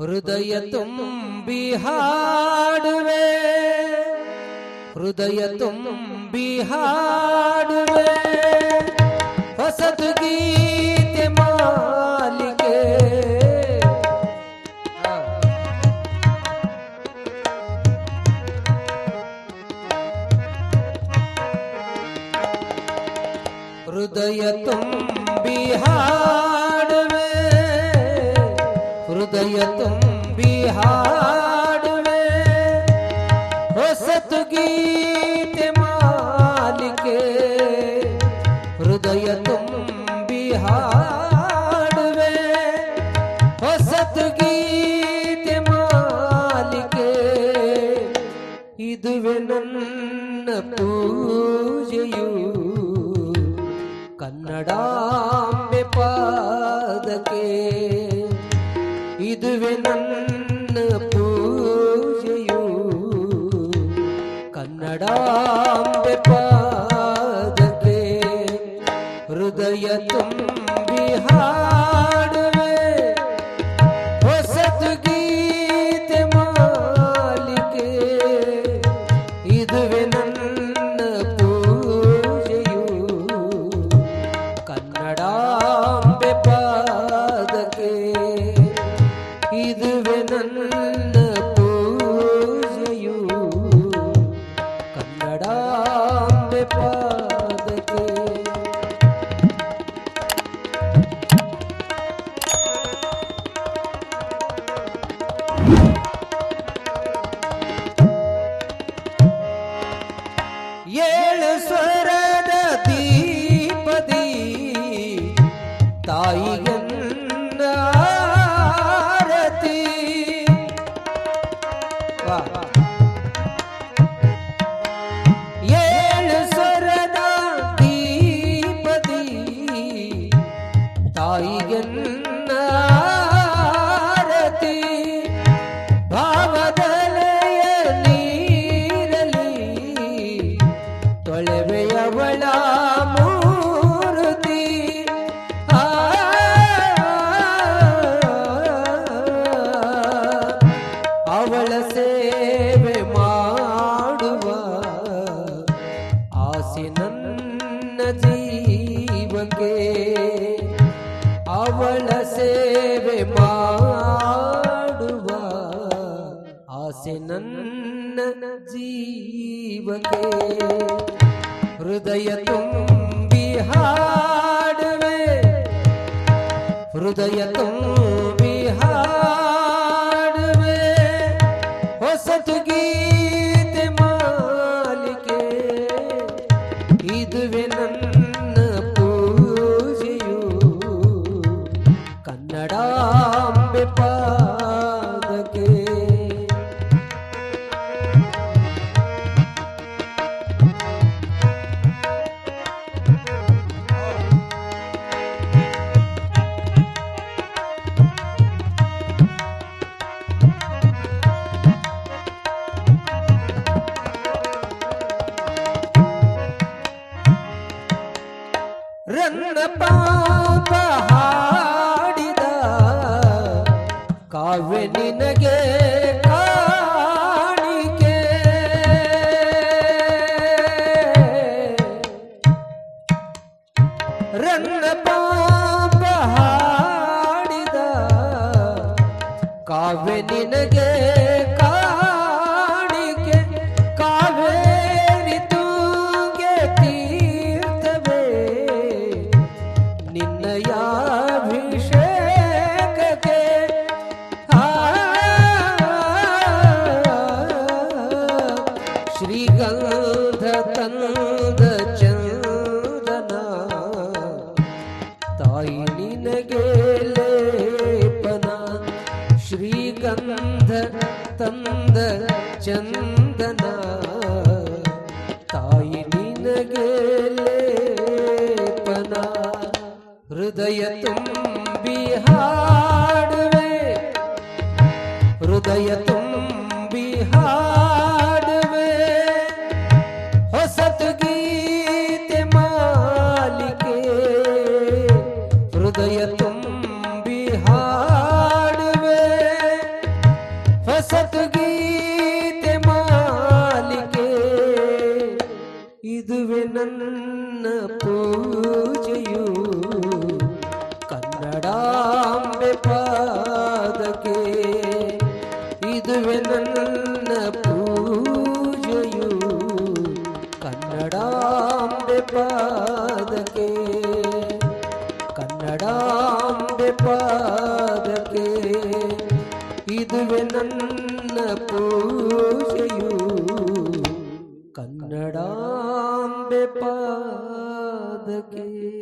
ಹೃದಯ ತುಂಬಿ ಹಾಡುವೆ ಹೃದಯ ತುಂಬಿ ಹಾಡುವೆ ಹೊಸದು ಗೀತೆ ಮಾಲಿಕೆ ಹೃದಯ ತುಂಬಿ ಹಾಡುವೆ ಹೃದಯ ತುಂಬಿ ಹಾಡುವೆ. ಹೊಸತು ಗೀತೆ ಮಾಲಿಕೆ. ಹೃದಯ ತುಂಬಿ ಹಾಡುವೆ. ಹೊಸತು ಗೀತೆ ಮಾಲಿಕೆ. ಇದುವೆ ನನ್ನ ಪೂಜೆಯು. ಕನ್ನಡ ಪಾದಕ್ಕೆ. இதுவே நன்ன ಸೇವೆ ಮಾಡುವ ಆಸೆ ನನ್ನ ಜೀವಕ್ಕೆ. ಹೃದಯ ತುಂಬಿ ಹಾಡುವೆ. ಹೃದಯ ತುಂಬಿ ಹಾಡುವೆ ਰਨ ਪਾਪਾ ಕಾವ್ಯ ನಿನಗೆ ಕಾಣಿಕೆ. ರನ್ನ ಪಾಪ ಕಾವ್ಯ ನಿನಗೆ ಕಾವೇರಿ ನಿನ್ನಯಾಭಿಷೇಕಕ್ಕೆ ಚಂದನ ತಾಯಿ ನಿನಗೆ ಲೇಪನ ಹೃದಯ ತುಂಬಿ ಹಾಡುವೆ ಹೃದಯ ತುಂಬಿ ಹಾಡುವೆ ಹೊಸತು ಗೀತೆ ಮಾಲಿಕೆ ಹೃದಯ ತುಂಬಿ ಪೂಜೆಯು ಕನ್ನಡಾಂಬೆ ಪಾದಕ್ಕೆ ಇದುವೆ ನನ್ನ ಪೂಜೆಯು ಕನ್ನಡಾಂಬೆ ಪಾದಕ್ಕೆ ಕನ್ನಡಾಂಬೆ ಪಾದಕ್ಕೆ ಇದುವೆ ನನ್ನ ಪೂಜೆಯು ಕನ್ನಡಾಂಬೆ की